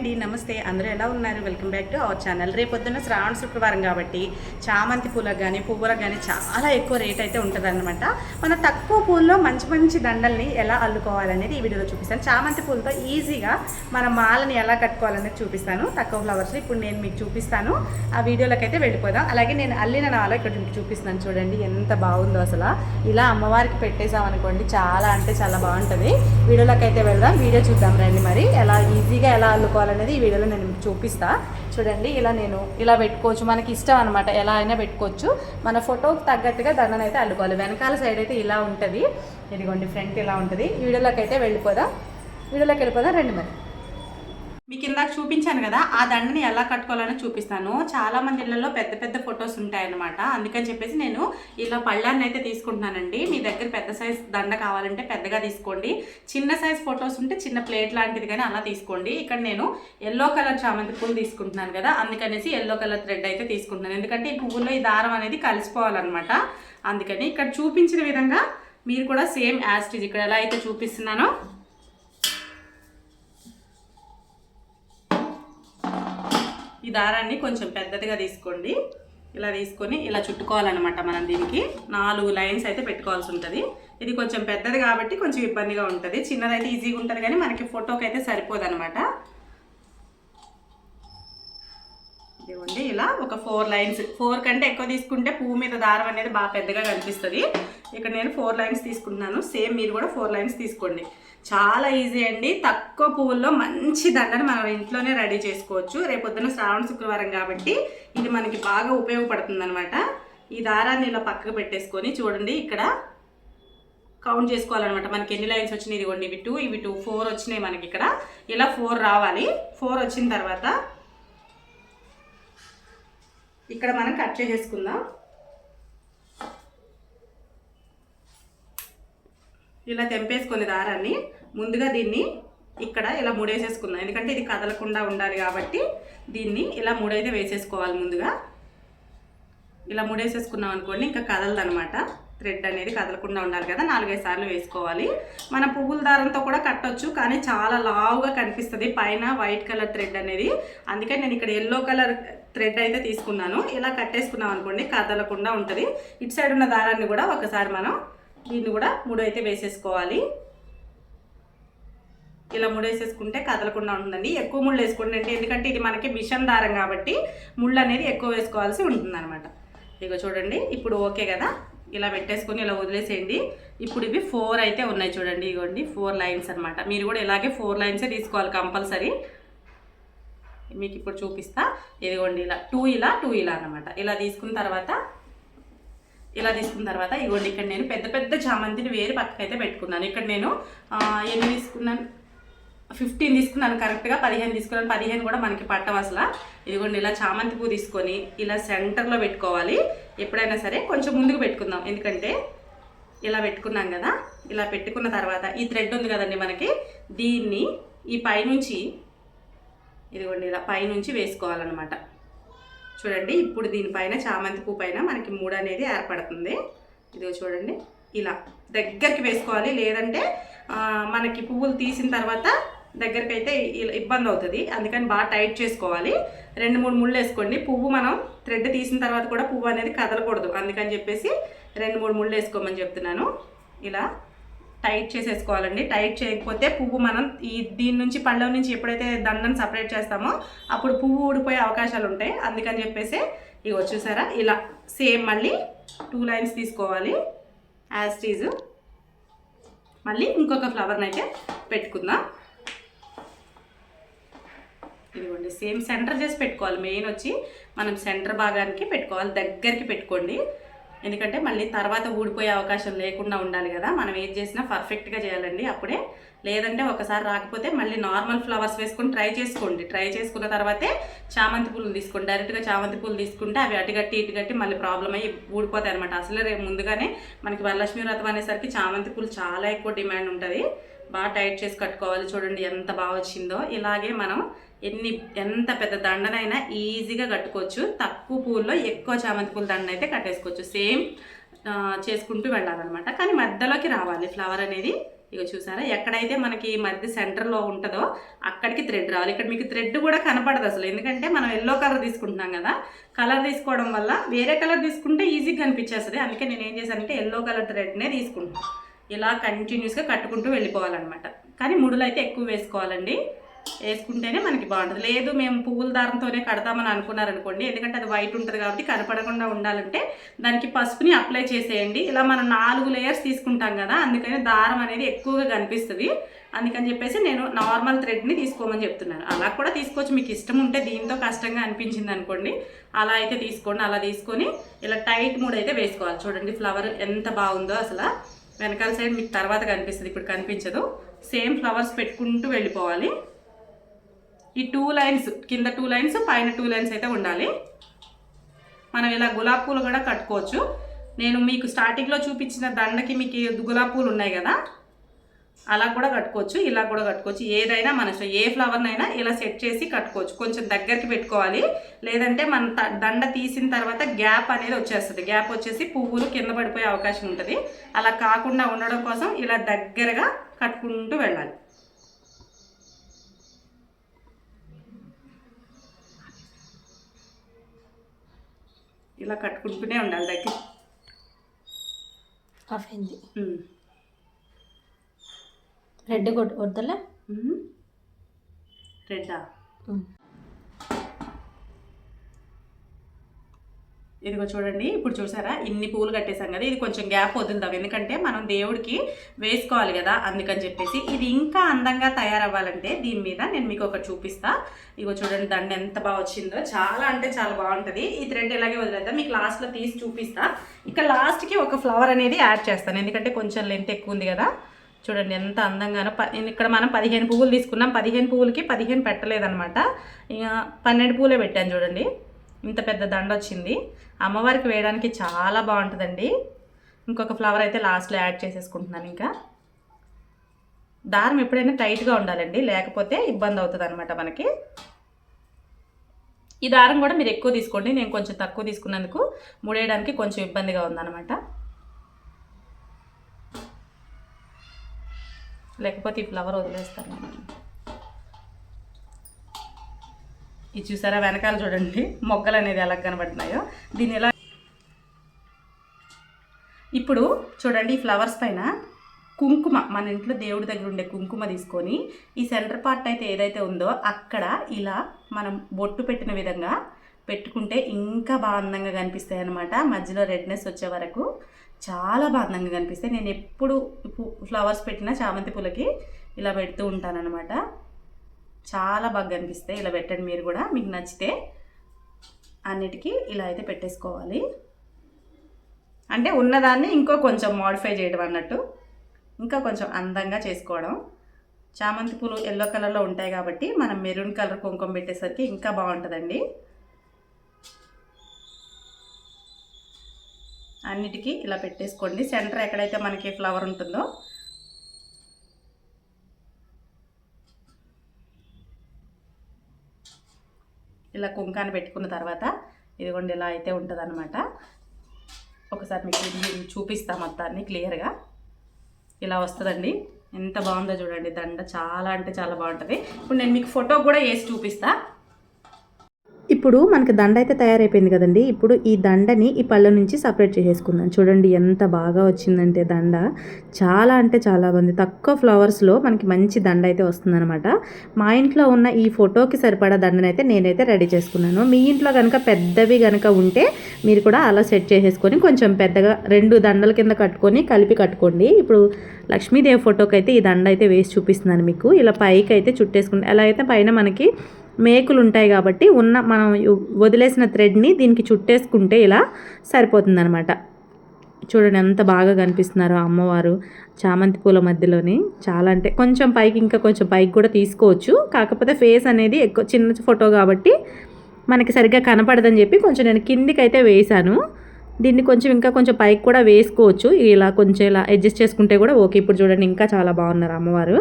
అండి నమస్తే. అందరూ ఎలా ఉన్నారు? Welcome back to our channel. రేపొద్దున శ్రావణ శుక్రవారం కాబట్టి చామంతి పూలకు కానీ పువ్వులకు కానీ చాలా ఎక్కువ రేట్ అయితే ఉంటుందన్నమాట. మన తక్కువ పూల్లో మంచి మంచి దండల్ని ఎలా అల్లుకోవాలనేది ఈ వీడియోలో చూపిస్తాను. చామంతి పూలతో ఈజీగా మన మాలని ఎలా కట్టుకోవాలనేది చూపిస్తాను. తక్కువ ఫ్లవర్స్ ఇప్పుడు నేను మీకు చూపిస్తాను. ఆ వీడియోలోకి అయితే వెళ్ళిపోదాం. అలాగే నేను అల్లిన నాలో ఇక్కడ మీకు చూపిస్తున్నాను చూడండి ఎంత బాగుందో అసలు. ఇలా అమ్మవారికి పెట్టేసాం అనుకోండి చాలా అంటే చాలా బాగుంటుంది. వీడియోలోకి అయితే వెళ్దాం. వీడియో చూద్దాం రండి మరి. ఎలా ఈజీగా ఎలా అల్లుకోవాలి అనేది ఈ వీడియోలో నేను మీకు చూపిస్తా. చూడండి ఇలా నేను ఇలా పెట్టుకోవచ్చు. మనకి ఇష్టం అనమాట ఎలా అయినా పెట్టుకోవచ్చు. మన ఫోటోకి తగ్గట్టుగా దండను అయితే అల్లుకోవాలి. వెనకాల సైడ్ అయితే ఇలా ఉంటుంది. ఇదిగోండి ఫ్రంట్ ఇలా ఉంటుంది. ఈ వీడియోలోకి అయితే వెళ్ళిపోదాం. వీడియోలోకి వెళ్ళిపోదాం. రండి మరి. మీకు ఇందాక చూపించాను కదా ఆ దండని ఎలా కట్టుకోవాలని చూపిస్తాను. చాలా మంది ఇళ్ళలో పెద్ద పెద్ద ఫొటోస్ ఉంటాయన్నమాట. అందుకని చెప్పేసి నేను ఇలా పళ్ళాన్ని అయితే తీసుకుంటున్నానండి. మీ దగ్గర పెద్ద సైజ్ దండ కావాలంటే పెద్దగా తీసుకోండి. చిన్న సైజ్ ఫొటోస్ ఉంటే చిన్న ప్లేట్ లాంటిది కానీ అలా తీసుకోండి. ఇక్కడ నేను ఎల్లో కలర్ చామంతి పూలు తీసుకుంటున్నాను కదా అందుకనేసి ఎల్లో కలర్ థ్రెడ్ అయితే తీసుకుంటున్నాను. ఎందుకంటే ఈ పువ్వుల్లో ఈ దారం అనేది కలిసిపోవాలన్నమాట. అందుకని ఇక్కడ చూపించిన విధంగా మీరు కూడా సేమ్ యాస్టిజ్ ఇక్కడ ఎలా అయితే చూపిస్తున్నానో ఈ దారాన్ని కొంచెం పెద్దదిగా తీసుకోండి. ఇలా తీసుకొని ఇలా చుట్టుకోవాలన్నమాట మనం దీనికి. నాలుగు లైన్స్ అయితే పెట్టుకోవాల్సి ఉంటుంది. ఇది కొంచెం పెద్దది కాబట్టి కొంచెం ఇబ్బందిగా ఉంటుంది. చిన్నదైతే ఈజీగా ఉంటుంది కానీ మనకి ఫోటోకి అయితే సరిపోదనమాట ఇదిగోండి ఇలా ఒక ఫోర్ లైన్స్. ఫోర్ కంటే ఎక్కువ తీసుకుంటే పువ్వు మీద దారం అనేది బాగా పెద్దగా కనిపిస్తుంది. ఇక్కడ నేను ఫోర్ లైన్స్ తీసుకుంటున్నాను. సేమ్ మీరు కూడా ఫోర్ లైన్స్ తీసుకోండి. చాలా ఈజీ అండి. తక్కువ పువ్వుల్లో మంచి దండను మనం ఇంట్లోనే రెడీ చేసుకోవచ్చు. రేపొద్దున శ్రావణ శుక్రవారం కాబట్టి ఇది మనకి బాగా ఉపయోగపడుతుంది అనమాట ఈ దారాన్ని ఇలా పక్కకు పెట్టేసుకొని చూడండి ఇక్కడ కౌంట్ చేసుకోవాలన్నమాట. మనకి ఎన్ని లైన్స్ వచ్చినాయి ఇదిగోండి. ఇవి టూ ఇవి టూ ఫోర్ వచ్చినాయి మనకి ఇక్కడ. ఇలా ఫోర్ రావాలి. ఫోర్ వచ్చిన తర్వాత ఇక్కడ మనం కట్ చేసేసుకుందాం. ఇలా తెంపేసుకొని దారాన్ని. ముందుగా దీన్ని ఇక్కడ ఇలా మూడేసేసుకుందాం. ఎందుకంటే ఇది కదలకుండా ఉండాలి కాబట్టి దీన్ని ఇలా మూడైతే వేసేసుకోవాలి ముందుగా. ఇలా మూడేసేసుకున్నాం అనుకోండి ఇంకా కదలదనమాట. థ్రెడ్ అనేది కదలకుండా ఉండాలి కదా నాలుగైదు సార్లు వేసుకోవాలి. మన పువ్వుల దారంతో కూడా కట్టొచ్చు కానీ చాలా లావుగా కనిపిస్తుంది. పైన వైట్ కలర్ థ్రెడ్ అనేది. అందుకని నేను ఇక్కడ ఎల్లో కలర్ థ్రెడ్ అయితే తీసుకున్నాను. ఇలా కట్టేసుకున్నాం అనుకోండి కదలకుండా ఉంటుంది. ఇటు సైడ్ ఉన్న దారాన్ని కూడా ఒకసారి మనం దీన్ని కూడా మూడు అయితే వేసేసుకోవాలి. ఇలా ముడేసేసుకుంటే కదలకుండా ఉంటుందండి ఎక్కువ ముళ్ళు వేసుకోండి అంటే ఎందుకంటే ఇది మనకి మిషన్ దారం కాబట్టి ముళ్ళు అనేది ఎక్కువ వేసుకోవాల్సి ఉంటుంది అనమాట ఇక చూడండి ఇప్పుడు ఓకే కదా? ఇలా పెట్టేసుకొని ఇలా వదిలేసేయండి. ఇప్పుడు ఇవి ఫోర్ అయితే ఉన్నాయి చూడండి ఇగోండి ఫోర్ లైన్స్ అనమాట మీరు కూడా ఇలాగే ఫోర్ లైన్సే తీసుకోవాలి కంపల్సరీ. మీకు ఇప్పుడు చూపిస్తా. ఇదిగోండి ఇలా టూ ఇలా టూ ఇలా అనమాట ఇలా తీసుకున్న తర్వాత ఇలా తీసుకున్న తర్వాత ఇగోండి ఇక్కడ నేను పెద్ద పెద్ద చామంతిని వేరే పక్కకైతే పెట్టుకున్నాను. ఇక్కడ నేను ఎన్ని తీసుకున్నాను? ఫిఫ్టీన్ తీసుకున్నాను కరెక్ట్గా పదిహేను తీసుకున్నాను. పదిహేను కూడా మనకి పట్టం అసలు. ఇదిగోండి ఇలా చామంతి పువ్వు తీసుకొని ఇలా సెంటర్లో పెట్టుకోవాలి. ఎప్పుడైనా సరే కొంచెం ముందుకు పెట్టుకుందాం. ఎందుకంటే ఇలా పెట్టుకున్నాం కదా ఇలా పెట్టుకున్న తర్వాత ఈ థ్రెడ్ ఉంది కదండి మనకి దీన్ని ఈ పైనుంచి ఇదిగోండి ఇలా పైనుంచి వేసుకోవాలన్నమాట. చూడండి ఇప్పుడు దీనిపైన చామంతి పువ్వు పైన మనకి మూడు అనేది ఏర్పడుతుంది. ఇదిగో చూడండి ఇలా దగ్గరికి వేసుకోవాలి. లేదంటే మనకి పువ్వులు తీసిన తర్వాత దగ్గరికి అయితే ఇలా ఇబ్బంది అవుతుంది అందుకని బాగా టైట్ చేసుకోవాలి. రెండు మూడు ముళ్ళు వేసుకోండి పువ్వు మనం థ్రెడ్ తీసిన తర్వాత కూడా పువ్వు అనేది కదలకూడదు. అందుకని చెప్పేసి రెండు మూడు ముళ్ళు వేసుకోమని చెప్తున్నాను. ఇలా టైట్ చేసేసుకోవాలండి. టైట్ చేయకపోతే పువ్వు మనం ఈ దీని నుంచి పళ్ళ నుంచి ఎప్పుడైతే దండను సపరేట్ చేస్తామో అప్పుడు పువ్వు ఊడిపోయే అవకాశాలు ఉంటాయి. అందుకని చెప్పేసి ఇక వచ్చేసారా ఇలా సేమ్ మళ్ళీ టూ లైన్స్ తీసుకోవాలి. యాజ్ టీజు మళ్ళీ ఇంకొక ఫ్లవర్ని అయితే పెట్టుకుందాం. ఇదిగోండి సేమ్ సెంటర్ చేసి పెట్టుకోవాలి. మెయిన్ వచ్చి మనం సెంటర్ భాగానికి పెట్టుకోవాలి. దగ్గరికి పెట్టుకోండి. ఎందుకంటే మళ్ళీ తర్వాత ఊడిపోయే అవకాశం లేకుండా ఉండాలి కదా. మనం ఏం చేసినా పర్ఫెక్ట్గా చేయాలండి అప్పుడే. లేదంటే ఒకసారి రాకపోతే మళ్ళీ నార్మల్ ఫ్లవర్స్ వేసుకొని ట్రై చేసుకోండి. ట్రై చేసుకున్న తర్వాతే చామంతి పూలు తీసుకోండి. డైరెక్ట్గా చామంతి పూలు తీసుకుంటే అవి అటుగట్టి ఇటుగట్టి మళ్ళీ ప్రాబ్లం అయ్యి ఊడిపోతాయి అనమాట అసలు రేపు ముందుగానే మనకి వరలక్ష్మి వ్రతం అనేసరికి చామంతి పూలు చాలా ఎక్కువ డిమాండ్ ఉంటుంది. బాగా టైట్ చేసి కట్టుకోవాలి. చూడండి ఎంత బాగా వచ్చిందో. ఇలాగే మనం ఎన్ని ఎంత పెద్ద దండనైనా ఈజీగా కట్టుకోవచ్చు. తక్కువ పూల్లో ఎక్కువ చామంతి పూల దండ అయితే కట్టేసుకోవచ్చు. సేమ్ చేసుకుంటూ వెళ్ళాలన్నమాట. కానీ మధ్యలోకి రావాలి. ఫ్లవర్ అనేది ఇక చూసారా? ఎక్కడైతే మనకి మధ్య సెంటర్లో ఉంటుందో అక్కడికి థ్రెడ్ రావాలి. ఇక్కడ మీకు థ్రెడ్ కూడా కనపడదు అసలు. ఎందుకంటే మనం ఎల్లో కలర్ తీసుకుంటున్నాం కదా. కలర్ తీసుకోవడం వల్ల వేరే కలర్ తీసుకుంటే ఈజీగా కనిపించేస్తుంది అందుకే నేను ఏం చేశానంటే ఎల్లో కలర్ థ్రెడ్నే తీసుకుంటాను ఇలా కంటిన్యూస్గా కట్టుకుంటూ వెళ్ళిపోవాలన్నమాట. కానీ ముడులు అయితే ఎక్కువ వేసుకోవాలండి. వేసుకుంటేనే మనకి బాగుంటుంది. లేదు మేము పువ్వుల దారంతోనే కడతామని అనుకున్నారనుకోండి ఎందుకంటే అది వైట్ ఉంటుంది కాబట్టి కనపడకుండా ఉండాలంటే దానికి పసుపుని అప్లై చేసేయండి. ఇలా మనం నాలుగు లేయర్స్ తీసుకుంటాం కదా అందుకని దారం అనేది ఎక్కువగా కనిపిస్తుంది. అందుకని చెప్పేసి నేను నార్మల్ థ్రెడ్ని తీసుకోమని చెప్తున్నాను. అలా కూడా తీసుకోవచ్చు. మీకు ఇష్టం ఉంటే దీంతో కష్టంగా అనిపించింది అనుకోండి అలా అయితే తీసుకోండి. అలా తీసుకొని ఇలా టైట్ మూడ్ అయితే వేసుకోవాలి. చూడండి ఫ్లవర్ ఎంత బాగుందో అసలు. వెనకాల సైడ్ మీకు తర్వాత కనిపిస్తుంది ఇప్పుడు కనిపించదు. సేమ్ ఫ్లవర్స్ పెట్టుకుంటూ వెళ్ళిపోవాలి. ఈ టూ లైన్స్ కింద టూ లైన్స్ పైన టూ లైన్స్ అయితే ఉండాలి. మనం ఇలా గులాబ్ పూలు కూడా కట్టుకోవచ్చు. నేను మీకు స్టార్టింగ్లో చూపించిన దండకి మీకు గులాబ్ పూలు ఉన్నాయి కదా అలా కూడా కట్టుకోవచ్చు ఇలా కూడా కట్టుకోవచ్చు. ఏదైనా మన ఏ ఫ్లవర్నైనా ఇలా సెట్ చేసి కట్టుకోవచ్చు. కొంచెం దగ్గరికి పెట్టుకోవాలి. లేదంటే మన త- దండ తీసిన తర్వాత గ్యాప్ అనేది వచ్చేస్తుంది. గ్యాప్ వచ్చేసి పువ్వులు కింద పడిపోయే అవకాశం ఉంటుంది. అలా కాకుండా ఉండడం కోసం ఇలా దగ్గరగా కట్టుకుంటూ వెళ్ళాలి. ఇలా కట్టుకుంటూనే ఉండాలి దగ్గర. ఆఫ్ అయింది. రెడ్ కొట్టు వద్దలే. రెడ్డా ఇదిగో చూడండి ఇప్పుడు చూసారా? ఇన్ని పూలు కట్టేసాం కదా ఇది కొంచెం గ్యాప్ వదులుదాం. ఎందుకంటే మనం దేవుడికి వేసుకోవాలి కదా అందుకని చెప్పేసి. ఇది ఇంకా అందంగా తయారవ్వాలంటే దీని మీద నేను మీకు ఒకటి చూపిస్తా. ఇగో చూడండి దండ ఎంత బాగా వచ్చిందో. చాలా అంటే చాలా బాగుంటుంది. ఈ థ్రెడ్ ఇలాగే వదిలేద్దాం? మీకు లాస్ట్లో తీసి చూపిస్తా. ఇక లాస్ట్కి ఒక ఫ్లవర్ అనేది యాడ్ చేస్తాను. ఎందుకంటే కొంచెం లెంత్ ఎక్కువ ఉంది కదా. చూడండి ఎంత అందంగానో. ఇక్కడ మనం పదిహేను పువ్వులు తీసుకున్నాం. పదిహేను పువ్వులకి పదిహేను పెట్టలేదనమాట ఇక పన్నెండు పువ్వులే పెట్టాను చూడండి. ఇంత పెద్ద దండ వచ్చింది. అమ్మవారికి వేయడానికి చాలా బాగుంటుందండి. ఇంకొక ఫ్లవర్ అయితే లాస్ట్లో యాడ్ చేసేసుకుంటున్నాను ఇంకా. దారం ఎప్పుడైనా టైట్గా ఉండాలండి. లేకపోతే ఇబ్బంది అవుతుంది అనమాట మనకి. ఈ దారం కూడా మీరు ఎక్కువ తీసుకోండి. నేను కొంచెం తక్కువ తీసుకున్నందుకు ముడేయడానికి కొంచెం ఇబ్బందిగా ఉందన్నమాట. లేకపోతే ఈ ఫ్లవర్ వదిలేస్తాను నేను. ఇది చూసారా? వెనకాల చూడండి. మొగ్గలు అనేది ఎలా కనబడుతున్నాయో. దీన్ని ఎలా ఇప్పుడు చూడండి ఈ ఫ్లవర్స్ పైన కుంకుమ. మన ఇంట్లో దేవుడి దగ్గర ఉండే కుంకుమ తీసుకొని ఈ సెంటర్ పార్ట్ అయితే ఏదైతే ఉందో అక్కడ ఇలా మనం బొట్టు పెట్టిన విధంగా పెట్టుకుంటే ఇంకా బాగా అందంగా కనిపిస్తాయి అనమాట మధ్యలో రెడ్నెస్ వచ్చే వరకు చాలా బాగా అందంగా కనిపిస్తాయి. నేను ఎప్పుడు ఫ్లవర్స్ పెట్టిన చామంతి పూలకి ఇలా పెడుతూ ఉంటానన్నమాట. చాలా బాగా కనిపిస్తాయి ఇలా పెట్టండి మీరు కూడా. మీకు నచ్చితే అన్నిటికీ ఇలా అయితే పెట్టేసుకోవాలి. అంటే ఉన్నదాన్ని ఇంకో కొంచెం మోడిఫై చేయడం అన్నట్టు. ఇంకా కొంచెం అందంగా చేసుకోవడం. చామంతి పూలు ఎల్లో కలర్లో ఉంటాయి కాబట్టి మనం మెరూన్ కలర్ కుంకుమ పెట్టేసరికి ఇంకా బాగుంటుందండి. అన్నిటికీ ఇలా పెట్టేసుకోండి. సెంటర్ ఎక్కడైతే మనకి ఫ్లవర్ ఉంటుందో ఇలా కుంకాన్ని పెట్టుకున్న తర్వాత ఇదిగోండి ఇలా అయితే ఉంటుందన్నమాట. ఒకసారి మీకు చూపిస్తా మొత్తాన్ని క్లియర్గా. ఇలా వస్తుందండి. ఎంత బాగుందో చూడండి. దండ చాలా అంటే చాలా బాగుంటుంది. ఇప్పుడు నేను మీకు ఫోటో కూడా వేసి చూపిస్తాను ఇప్పుడు మనకి దండ అయితే తయారైపోయింది కదండి. ఇప్పుడు ఈ దండని ఈ పళ్ళ నుంచి సపరేట్ చేసేసుకుందాం. చూడండి ఎంత బాగా వచ్చిందంటే దండ. చాలా అంటే చాలా బాగుంది. తక్కువ ఫ్లవర్స్లో మనకి మంచి దండ అయితే వస్తుందన్నమాట. మా ఇంట్లో ఉన్న ఈ ఫోటోకి సరిపడా దండనైతే నేనైతే రెడీ చేసుకున్నాను. మీ ఇంట్లో కనుక పెద్దవి కనుక ఉంటే మీరు కూడా అలా సెట్ చేసేసుకొని కొంచెం పెద్దగా రెండు దండల కింద కట్టుకొని కలిపి కట్టుకోండి. ఇప్పుడు లక్ష్మీదేవి ఫోటోకి అయితే ఈ దండ అయితే వేసి చూపిస్తున్నాను మీకు. ఇలా పైకి అయితే చుట్టేసుకుంటే ఎలా అయితే పైన మనకి మేకులు ఉంటాయి కాబట్టి ఉన్న మనం వదిలేసిన థ్రెడ్ని దీనికి చుట్టేసుకుంటే ఇలా సరిపోతుందనమాట చూడండి ఎంత బాగా కనిపిస్తున్నారో అమ్మవారు చామంతి పూల మధ్యలోని. చాలా అంటే కొంచెం పైకి ఇంకా కొంచెం పైకి కూడా తీసుకోవచ్చు. కాకపోతే ఫేస్ అనేది ఎక్కువ చిన్న ఫోటో కాబట్టి మనకి సరిగ్గా కనపడదని చెప్పి కొంచెం నేను కిందికి అయితే వేసాను దీన్ని కొంచెం ఇంకా కొంచెం పైకి కూడా వేసుకోవచ్చు. ఇలా కొంచెం ఇలా అడ్జస్ట్ చేసుకుంటే కూడా ఓకే. ఇప్పుడు చూడండి ఇంకా చాలా బాగున్నారు అమ్మవారు.